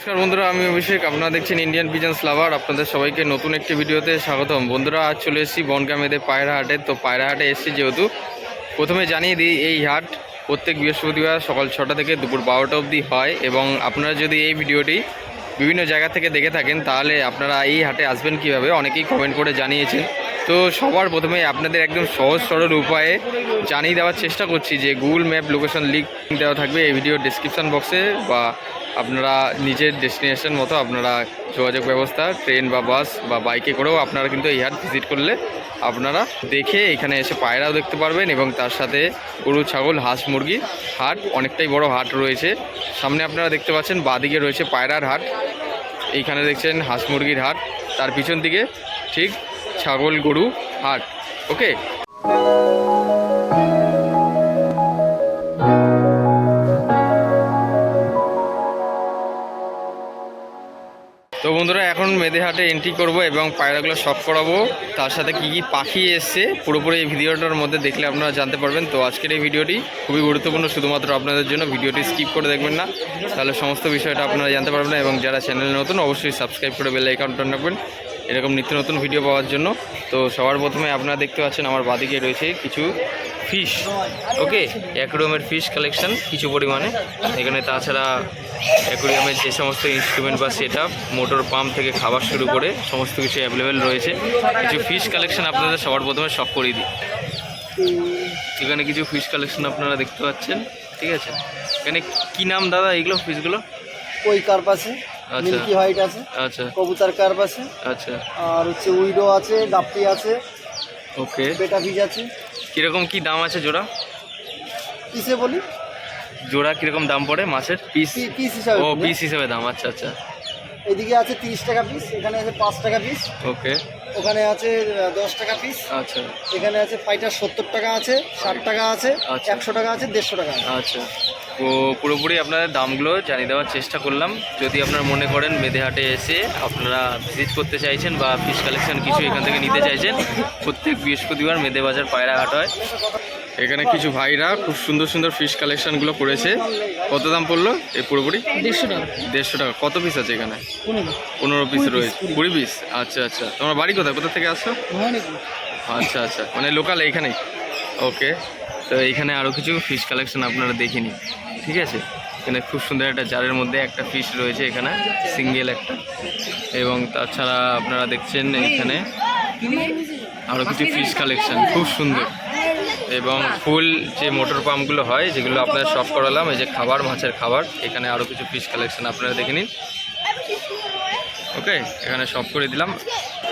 নমস্কার বন্ধুরা, আমি অভিষেক। আপনারা দেখছেন ইন্ডিয়ান পিজন্স লাভার আপনাদের সবাইকে নতুন একটি ভিডিওতে স্বাগতম। বন্ধুরা, আজ চলে এসেছি বনগামেদে পায়রা হাটে। তো পায়রা হাটে এসেছি যেহেতু, প্রথমে জানিয়ে দিই, এই হাট প্রত্যেক বৃহস্পতিবার সকাল ছটা থেকে দুপুর বারোটা অবধি হয় এবং আপনারা যদি এই ভিডিওটি বিভিন্ন জায়গা থেকে দেখে থাকেন, তাহলে আপনারা এই হাটে আসবেন কীভাবে? অনেকেই কমেন্ট করে জানিয়েছেন। তো সবার প্রথমে আপনাদের একদম সহজ সরল উপায়ে জানিয়ে দেওয়ার চেষ্টা করছি যে গুগল ম্যাপ লোকেশন লিঙ্ক দেওয়া থাকবে এই ভিডিও ডিসক্রিপশন বক্সে বা আপনারা নিজের ডেস্টিনেশন মতো আপনারা যোগাযোগ ব্যবস্থা ট্রেন বা বাস বা বাইকে করেও আপনারা কিন্তু এই হাট ভিজিট করলে আপনারা দেখে এখানে এসে পায়রাও দেখতে পারবেন এবং তার সাথে গরু, ছাগল, হাঁস, মুরগি হাট অনেকটাই বড় হাট রয়েছে। সামনে আপনারা দেখতে পাচ্ছেন বাদিকে রয়েছে পায়রার হাট। এইখানে দেখছেন হাঁস মুরগির হাট। তার পিছন দিকে ঠিক ছাগল, গরু, হাট। ওকে? তো বন্ধুরা, এখন মেদেহাটে এন্ট্রি করব এবং পায়রাগুলো শখ করাবো। তার সাথে কি কি পাখি এসছে, পুরোপুরি এই ভিডিওটার মধ্যে দেখলে আপনারা জানতে পারবেন। তো আজকের এই ভিডিওটি খুবই গুরুত্বপূর্ণ, শুধুমাত্র আপনাদের জন্য। ভিডিওটি স্কিপ করে দেখবেন না। তাহলে সমস্ত বিষয়টা আপনারা জানতে পারবেন এবং যারা চ্যানেল নতুন, অবশ্যই সাবস্ক্রাইব করে বেল আইকনটা রাখবেন। এরকম নিত্য নতুন ভিডিও পাওয়ার জন্য। তো সবার প্রথমে আপনারা দেখতে পাচ্ছেন আমার বাদিকে রয়েছে কিছু ফিশ ওকে অ্যাকোরিয়ামের ফিশ কালেকশন কিছু পরিমাণে। এখানে তাছাড়া অ্যাকোরিয়ামের যে সমস্ত ইনস্ট্রুমেন্ট বা সেট মোটর পাম্প থেকে খাবার শুরু করে সমস্ত কিছু অ্যাভেলেবেল রয়েছে। কিছু ফিশ কালেকশন আপনাদের সবার প্রথমে শখ করিয়ে দিই। এখানে কিছু ফিশ কালেকশন আপনারা দেখতে পাচ্ছেন। ঠিক আছে? এখানে কি নাম দাদা এইগুলো ফিশগুলো কই কার্প আছে আচ্ছা। মিল্কি হোয়াইট আছে আচ্ছা। কবুতর কার্প আছে আচ্ছা। আর হচ্ছে উইডো আছে গাপ্পি আছে ওকে। বেটা ফিজ আছে। কীরকম কি দাম আছে জোড়া? কিসে বলি? জোড়া কীরকম দাম পড়ে মাছের? পিস? পিস হিসাবে ও পিস হিসাবে দাম আচ্ছা আচ্ছা। এদিকে আছে তিরিশ টাকা পিস এখানে আছে পাঁচ টাকা পিস। ওকে। ওখানে আছে দশ টাকা পিস। আচ্ছা। এখানে আছে ফাইটার সত্তর টাকা আছে ষাট টাকা আছে আচ্ছা। একশো টাকা আছে দেড়শো টাকা আচ্ছা। তো পুরোপুরি আপনাদের দামগুলো জানিয়ে দেওয়ার চেষ্টা করলাম। যদি আপনারা মনে করেন মেদেহাটে এসে আপনারা ভিজিট করতে চাইছেন বা ফিশ কালেকশন কিছু এখান থেকে নিতে চাইছেন প্রত্যেক বৃহস্পতিবার মেদে বাজার পায়রা হাট হয়। এখানে কিছু ভাইরা খুব সুন্দর সুন্দর ফিশ কালেকশনগুলো করেছে। কত দাম পড়ল? এই পুরোপুরি? দেড়শো টাকা। দেড়শো টাকা। কত পিস আছে এখানে? পনেরো। পিস রয়েছে। কুড়ি। পিস আচ্ছা আচ্ছা। তোমার বাড়ি কোথায়? কোথা থেকে আসছো? আচ্ছা আচ্ছা। মানে লোকাল এইখানেই ওকে তো এইখানে আরও কিছু ফিশ কালেকশন আপনারা দেখে নিন। ঠিক আছে? এখানে খুব সুন্দর একটা জারের মধ্যে একটা ফিশ রয়েছে এখানে সিঙ্গেল একটা। এবং তাছাড়া আপনারা দেখছেন এখানে আরও কিছু ফিশ কালেকশন খুব সুন্দর। এবং ফুল যে মোটর পাম্পগুলো হয়, যেগুলো আপনারা শখ করালাম, এই যে খাবার, মাছের খাবার, এখানে আরও কিছু ফিশ কালেকশন আপনারা দেখে নিন। ওকে এখানে সব করে দিলাম।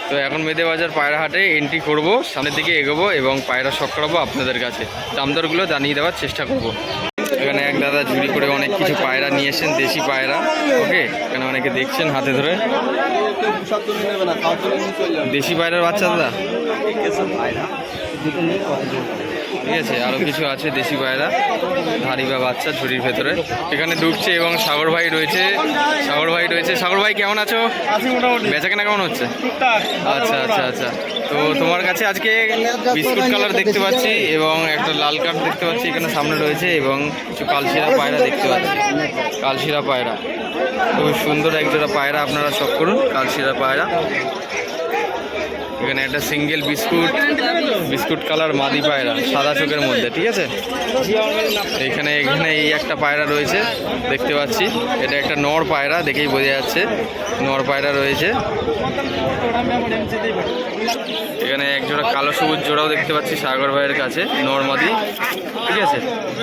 তো এখন মেদে বাজার পায়রা হাটে এন্ট্রি করব, সামনের দিকে এগোবো এবং পায়রা শখ করাবো আপনাদের কাছে। দামদরগুলো জানিয়ে দেওয়ার চেষ্টা করব। এখানে এক দাদা ঝুড়ি করে অনেক কিছু পায়রা নিয়ে এসেছেন, দেশি পায়রা, ওকে? এখানে অনেকে দেখছেন হাতে ধরে। দেশি পায়রার বাচ্চা দাদা? ঠিক আছে আরও কিছু আছে দেশি পায়রা ধারি বা বাচ্চা ঝুড়ির ভেতরে। এখানে ঢুকছে এবং সাগর ভাই রয়েছে। সাগর ভাই রয়েছে। সাগর ভাই কেমন আছো? বেচা কেনা কেমন হচ্ছে? আচ্ছা আচ্ছা আচ্ছা। তো তোমার কাছে আজকে বিস্কুট কালার দেখতে পাচ্ছি এবং একটা লাল কাপ দেখতে পাচ্ছি এখানে সামনে রয়েছে এবং কিছু কালশিরা পায়রা দেখতে পাচ্ছি। কালশিরা পায়রা। খুবই সুন্দর একজোড়া পায়রা আপনারা সব করুন কালশিরা পায়রা। এখানে একটা সিঙ্গেল বিস্কুট বিস্কুট কালার মাদি পায়রা, সাদা চোখের মধ্যে, ঠিক আছে? এখানে এখানে এই একটা পায়রা রয়েছে, দেখতে পাচ্ছি। এটা একটা নর পায়রা, দেখেই বোঝা যাচ্ছে। নর পায়রা রয়েছে। এখানে এক জোড়া কালো সবুজ জোড়াও দেখতে পাচ্ছি সাগর ভাইয়ের কাছে নর্মাদি ঠিক আছে?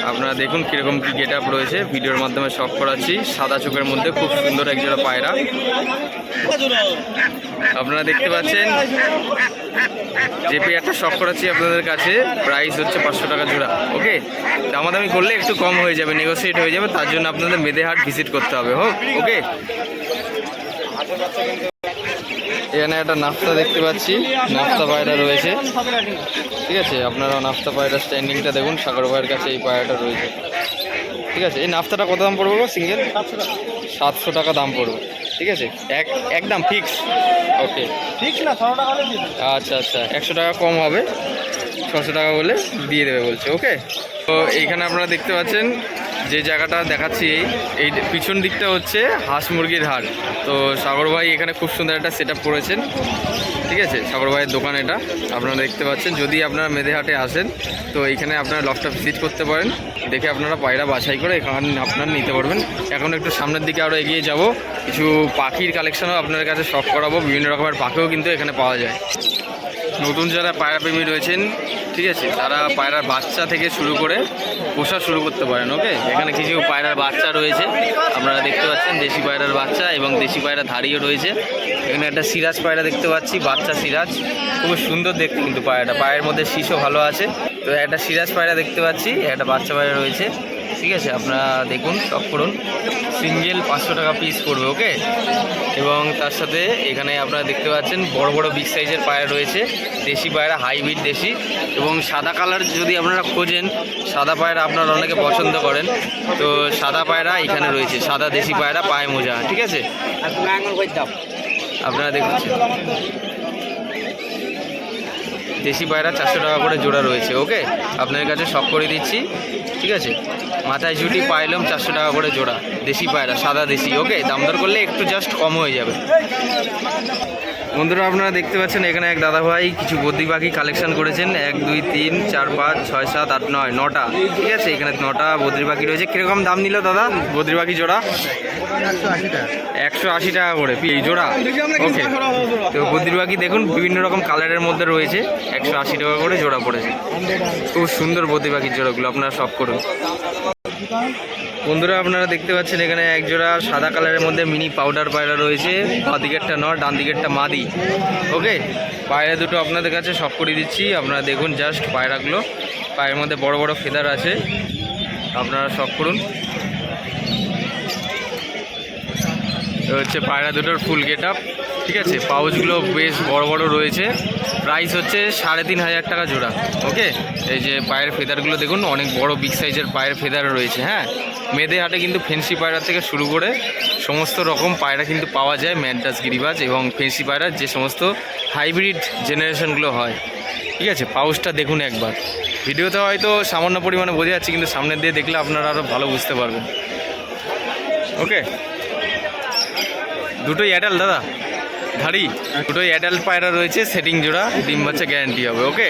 আপনারা দেখুন কীরকম কী গেট আপ রয়েছে, ভিডিওর মাধ্যমে শখ করাচ্ছি। সাদা চোখের মধ্যে খুব সুন্দর এক জোড়া পায়রা। আপনারা দেখতে পাচ্ছেন যে পেয়ারটা শখ করাচ্ছি আপনাদের কাছে। প্রাইস হচ্ছে পাঁচশো টাকা জোড়া, ওকে? দামাদামি করলে একটু কম হয়ে যাবে নেগোসিয়েট হয়ে যাবে, তার জন্য আপনাদের মেদেহাট ভিজিট করতে হবে, হোক, ওকে? এখানে একটা নাস্তা দেখতে পাচ্ছি, নাস্তা পায়রা রয়েছে। ঠিক আছে আপনারা নাস্তা পায়রা স্ট্যান্ডিংটা দেখুন, সাগর ভাইয়ের কাছে এই পায়রাটা রয়েছে। ঠিক আছে, এই নাস্তাটা কত দাম পড়বে সিঙ্গেল সাতশো টাকা দাম পড়বে। ঠিক আছে? এক একদম ফিক্স ওকে ফিক্স না ছশো টাকা আচ্ছা আচ্ছা। একশো টাকা কম হবে। ছশো টাকা বলে দিয়ে দেবে বলছে ওকে তো এইখানে আপনারা দেখতে পাচ্ছেন যে জায়গাটা দেখাচ্ছি, এই পিছন দিকটা হচ্ছে হাঁস মুরগির হাট। তো সাগর ভাই এখানে খুব সুন্দর একটা সেট করেছেন। ঠিক আছে? সাগর ভাইয়ের দোকান এটা। আপনারা দেখতে পাচ্ছেন, যদি আপনারা মেদেহাটে আসেন, তো এইখানে আপনারা লকটা ভিজিট করতে পারেন। দেখে আপনারা পায়রা বাছাই করে এখানে আপনারা নিতে পারবেন। এখন একটু সামনের দিকে আরও এগিয়ে যাব। কিছু পাখির কালেকশনও আপনাদের কাছে শখ করাবো। বিভিন্ন রকমের পাখিও কিন্তু এখানে পাওয়া যায়। নতুন যারা পায়রা প্রেমী রয়েছেন ঠিক আছে তারা পায়রার বাচ্চা থেকে শুরু করে পোষা শুরু করতে পারেন, ওকে? এখানে কিছু পায়রার বাচ্চা রয়েছে। আপনারা দেখতে পাচ্ছেন দেশি পায়রার বাচ্চা এবং দেশি পায়রা ধারিও রয়েছে। এখানে একটা সিরাজ পায়রা দেখতে পাচ্ছি, বাচ্চা সিরাজ। খুব সুন্দর দেখতে কিন্তু পায়রাটা। পায়ের মধ্যে শিশু ভালো আছে। তো একটা সিরাজ পায়রা দেখতে পাচ্ছি, একটা বাচ্চা পায়রা রয়েছে। ঠিক আছে আপনারা দেখুন সব করুন। সিঙ্গেল পাঁচশো টাকা পিস পড়বে ওকে এবং তার সাথে এখানে আপনারা দেখতে পাচ্ছেন বড় বড় বিগ সাইজের পায়রা রয়েছে দেশি পায়রা হাইব্রিড দেশি। এবং সাদা কালার যদি আপনারা খোঁজেন সাদা পায়রা আপনারা অনেকে পছন্দ করেন। তো সাদা পায়রা এখানে রয়েছে সাদা দেশি পায়রা পায়ে মোজা ঠিক আছে? আপনারা দেখুন। দেশি পায়রা চারশো টাকা করে জোড়া রয়েছে ওকে আপনাদের কাছে সব করে দিচ্ছি, ঠিক আছে? মাথায় ঝুটি পাইলাম চারশো টাকা করে জোড়া, দেশি পায়রা, সাদা দেশি ওকে দাম দর করলে একটু জাস্ট কম হয়ে যাবে। বন্ধুরা, আপনারা দেখতে পাচ্ছেন এখানে এক দাদা ভাই কিছু বদ্রি পাখি কালেকশন করেছেন। এক, দুই, তিন, চার, পাঁচ, ছয়, সাত, আট, নয়, নটা, ঠিক আছে? এখানে নটা বদ্রি পাখি রয়েছে। কীরকম দাম নিল দাদা বদ্রি পাখি জোড়া? একশো আশি টাকা করে পি জোড়া ওকে তো বদ্রি পাখি দেখুন, বিভিন্ন রকম কালারের মধ্যে রয়েছে। একশো আশি টাকা করে জোড়া পড়েছে। খুব সুন্দর বদ্রি পাখির জোড়াগুলো, আপনারা সব করুন। বন্ধুরা, আপনারা দেখতে পাচ্ছেন এখানে এক জোড়া সাদা কালারের মধ্যে মিনি পাউডার পায়রা রয়েছে। বা দিকেরটা নয় ডান দিকেরটা মাদি। ওকে? পায়রা দুটো আপনাদের কাছে সব করে দিচ্ছি। আপনারা দেখুন জাস্ট পায়রাগুলো। পায়ের মধ্যে বড় বড় ফেদার আছে। আপনারা সব করুন। হচ্ছে পায়রা দুটোর ফুল গেট আপ। ঠিক আছে? পাউচগুলো বেশ বড় বড় রয়েছে। প্রাইস হচ্ছে সাড়ে তিন হাজার টাকা জোড়া, ওকে? এই যে পায়ের ফেদারগুলো দেখুন, অনেক বড় বিগ সাইজের পায়ের ফেদার রয়েছে হ্যাঁ? মেয়েদের হাটে কিন্তু ফেন্সি পায়রা থেকে শুরু করে সমস্ত রকম পায়রা কিন্তু পাওয়া যায় ম্যান্টাস গিরিবাজ এবং ফেন্সি পায়রার যে সমস্ত হাইব্রিড জেনারেশনগুলো হয়। ঠিক আছে? পাউচটা দেখুন একবার। ভিডিওতে হয়তো সামান্য পরিমাণে বোঝা যাচ্ছে, কিন্তু সামনের দিয়ে দেখলে আপনারা আরও ভালো বুঝতে পারবেন। ওকে? দুটোই অ্যাডাল্ট দাদা? ধাড়ি? দুটোই অ্যাডাল্ট পায়রা রয়েছে সেটিং জোড়া, ডিম বাচ্চা গ্যারান্টি হবে ওকে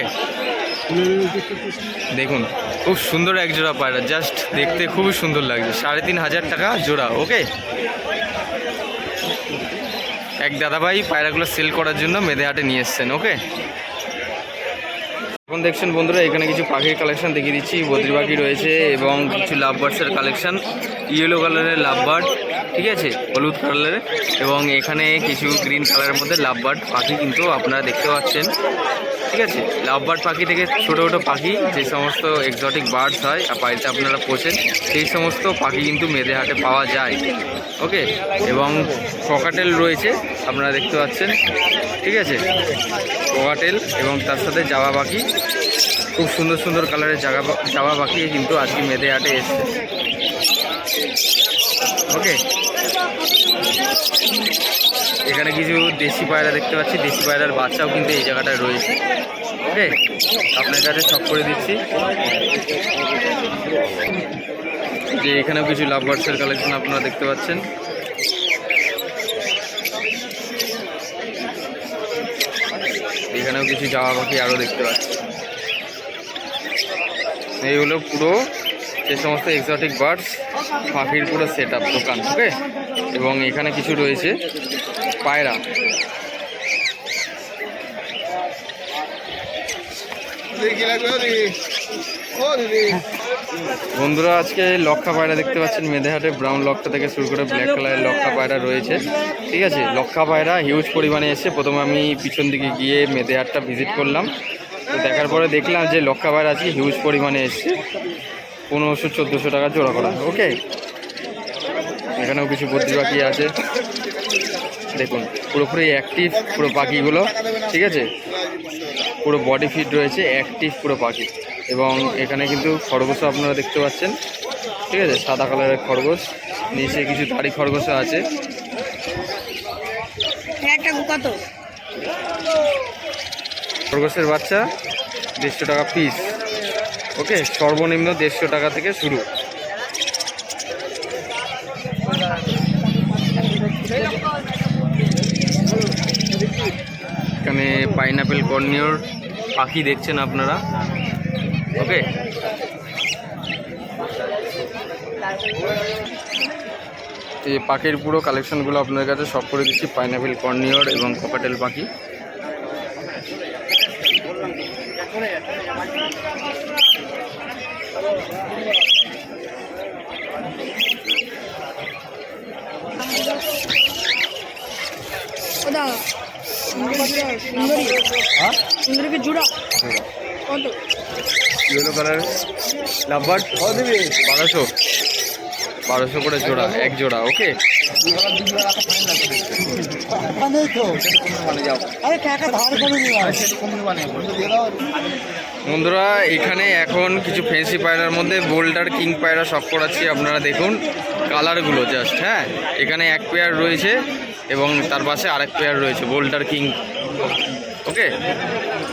দেখুন, খুব সুন্দর এক জোড়া পায়রা জাস্ট দেখতে খুবই সুন্দর লাগছে, সাড়ে তিন হাজার টাকা জোড়া ওকে এক দাদাভাই পায়রাগুলো সেল করার জন্য মেদে হাটে নিয়ে এসছেন ওকে এখন দেখছেন বন্ধুরা, এখানে কিছু পাখির কালেকশন দেখিয়ে দিচ্ছি। বদ্রি পাখি রয়েছে এবং কিছু লাভ বার্ডসের কালেকশন ইয়েলো কালারের লাভ বার্ড ঠিক আছে? হলুদ কালারের এবং এখানে কিছু গ্রিন কালারের মধ্যে লাভ বার্ড পাখি কিন্তু আপনারা দেখতে পাচ্ছেন। ঠিক আছে? লাভ বার্ড পাখি থেকে ছোটো ছোটো পাখি, যে সমস্ত এক্সোটিক বার্ডস হয়, আর বাড়িতে আপনারা পোষেন, সেই সমস্ত পাখি কিন্তু মেদে হাটে পাওয়া যায়। ওকে? এবং ককাটেল রয়েছে, আপনারা দেখতে পাচ্ছেন। ঠিক আছে? ককাটেল এবং তার সাথে জাবা পাখি। খুব সুন্দর সুন্দর কালারের জাগা, জাবা পাখি কিন্তু আজকে মেদে হাটে এসছে। ওকে? এখানে কিছু দেশি পায়রা দেখতে পাচ্ছি। দেশি পায়রার বাচ্চাও কিন্তু এই জায়গাটায় রয়েছে। ওকে? আপনার কাছে সব করে দিচ্ছি। যে এখানেও কিছু লাভ বার্ডসের কালেকশন আপনারা দেখতে পাচ্ছেন। এখানেও কিছু জামা পাখি আরও দেখতে পাচ্ছি। এই হলো পুরো যে সমস্ত এক্সোটিক বার্ডস পাখির পুরো সেট আপ দোকান ওকে এবং এখানে কিছু রয়েছে পায়রা। বন্ধুরা, আজকে লক্ষা পায়রা দেখতে পাচ্ছেন, মেধেহাটে ব্রাউন লক্ষা থেকে শুরু করে ব্ল্যাক কালারের লক্ষা পায়রা রয়েছে, ঠিক আছে? লক্ষা পায়রা হিউজ পরিমাণে এসে প্রথমে আমি পিছন দিকে গিয়ে মেধেহাটটা ভিজিট করলাম। তো দেখার পরে দেখলাম যে লক্ষা পায়রা আছে হিউজ পরিমাণে এসছে। পনেরোশো চোদ্দোশো টাকা জোড়া করা। ওকে। এখানেও কিছু বদ্রি পাখি আছে। দেখুন পুরোপুরি অ্যাক্টিভ পুরো পাখিগুলো ঠিক আছে? পুরো বডি ফিট রয়েছে অ্যাক্টিভ পুরো পাখি। এবং এখানে কিন্তু খরগোশও আপনারা দেখতে পাচ্ছেন ঠিক আছে? সাদা কালারের খরগোশ নিচে কিছু দাড়ি খরগোশও আছে। কত? খরগোশের বাচ্চা দেড়শো টাকা পিস ওকে, সর্বনিম্ন দেড়শো টাকা থেকে শুরু। এখানে পাইনাপেল কর্নিওর পাখি দেখছেন আপনারা। ওকে। এই পাখির পুরো কালেকশনগুলো আপনাদের কাছে সব করে দিচ্ছি, পাইনাপেল কর্নিওর এবং কপাটেল পাখি। ওটা সুন্দরী জোড়া। কত? ইয়েলো কালার লাভবার্ড কত দিবি বারোশো। বারোশো করে জোড়া এক জোড়া ওকে বন্ধুরা, এখানে এখন কিছু ফেন্সি পায়রার মধ্যে বোল্ডার কিং পায়রা সব করাচ্ছি, আপনারা দেখুন কালারগুলো জাস্ট হ্যাঁ? এখানে এক পেয়ার রয়েছে এবং তার পাশে আরেক পেয়ার রয়েছে বোল্ডার কিং ওকে?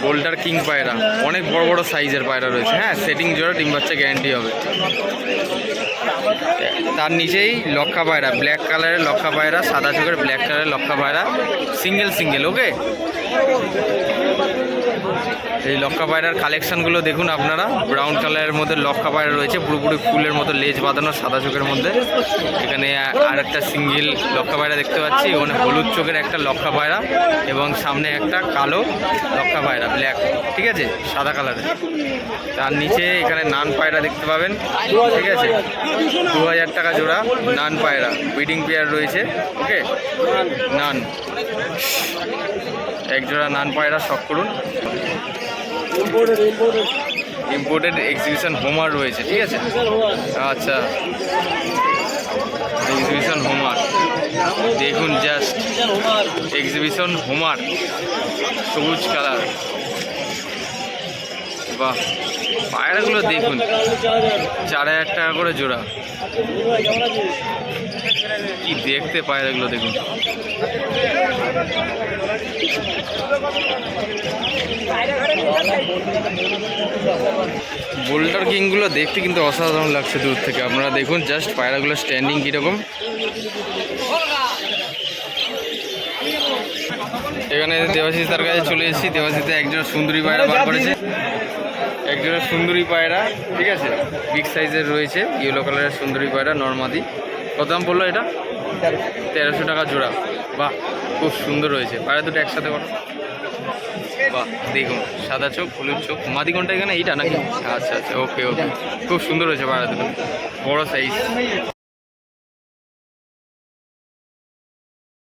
গোল্ডার কিং পায়রা। অনেক বড় বড় সাইজের পায়রা রয়েছে। হ্যাঁ সেটিং জোড়া ডিম বাচ্চা গ্যারান্টি হবে। তার নিচেই লক্ষা পায়রা ব্ল্যাক কালারের লক্ষা পায়রা, সাদা চোখের ব্ল্যাক কালারের লক্ষা পায়রা সিঙ্গেল সিঙ্গেল ওকে এই লক্ষা পায়রার কালেকশনগুলো দেখুন আপনারা। ব্রাউন কালারের মধ্যে লক্ষা পায়রা রয়েছে, পুরোপুরি ফুলের মতো লেজ বাঁধানো সাদা চোখের মধ্যে। এখানে আর একটা সিঙ্গেল লক্ষা পায়রা দেখতে পাচ্ছি ওখানে হলুদ চোখের একটা লক্ষা পায়রা, এবং সামনে একটা কালো লক্ষা পায়রা ব্ল্যাক ঠিক আছে? সাদা কালারের তার নিচে এখানে নান পায়রা দেখতে পাবেন, ঠিক আছে? দু হাজার টাকা জোড়া নান পায়রা ব্রিডিং পেয়ার রয়েছে ওকে নান। এক জোড়া নান পায়রা শখ করুন। ইম্পোর্টেড এক্সিবিশন হোমার রয়েছে, ঠিক আছে? আচ্ছা। এক্সিবিশন হোমার দেখুন জাস্ট এক্সিবিশন হোমার সবুজ কালার বাহ। পায়রাগুলো দেখুন। চার হাজার। টাকা করে জোড়া। কি দেখতে পায়রাগুলো দেখুন। বোল্ডার কিংগুলো দেখতে কিন্তু অসাধারণ লাগছে দূর থেকে। আপনারা দেখুন জাস্ট পায়রাগুলো স্ট্যান্ডিং কীরকম। এখানে দেবাশিস তার কাছে চলে এসেছি। দেবাশিসে একজন সুন্দরী পায়রা বার করেছে। একজোড়া সুন্দরী পায়রা ঠিক আছে? বিগ সাইজের রয়েছে ইয়েলো কালারের সুন্দরী পায়রা নর্মাদি। কত দাম পড়ল এটা? তেরোশো টাকা জোড়া। বাহ খুব সুন্দর রয়েছে। পায়রা দুটো একসাথে করো বাহ দেখুন সাদা চোখ হলুদ চোখ। মাদি কোনটা এখানে? এইটা নাকি? আচ্ছা আচ্ছা ওকে ওকে খুব সুন্দর হয়েছে পায়রা দুটো। বড়ো সাইজ